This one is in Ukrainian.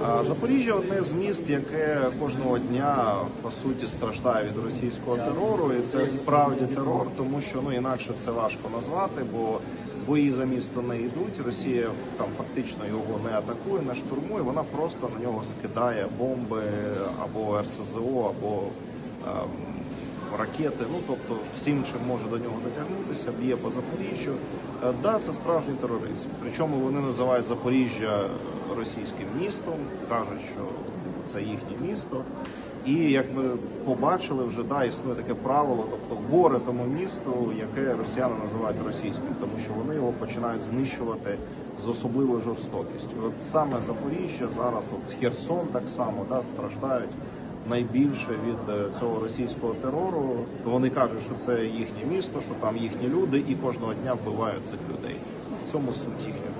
Запоріжжя одне з міст, яке кожного дня по суті страждає від російського терору, і це справді терор, тому що ну інакше це важко назвати, бо бої за місто не йдуть. Росія там фактично його не атакує, не штурмує. Вона просто на нього скидає бомби або РСЗО, або ем, ракети. Ну тобто всім, чим може до нього дотягнутися, б'є по Запоріжжю. Е, Да, це справжній тероризм. Причому вони називають Запоріжжя російським містом, кажуть, що це їхнє місто. І як ви побачили, вже да, існує таке правило, тобто горе тому місту, яке росіяни називають російським, тому що вони його починають знищувати з особливою жорстокістю. От саме Запоріжжя зараз, от Херсон так само да, страждають найбільше від е, цього російського терору. Вони кажуть, що це їхнє місто, що там їхні люди, і кожного дня вбивають цих людей. В цьому суть їхнього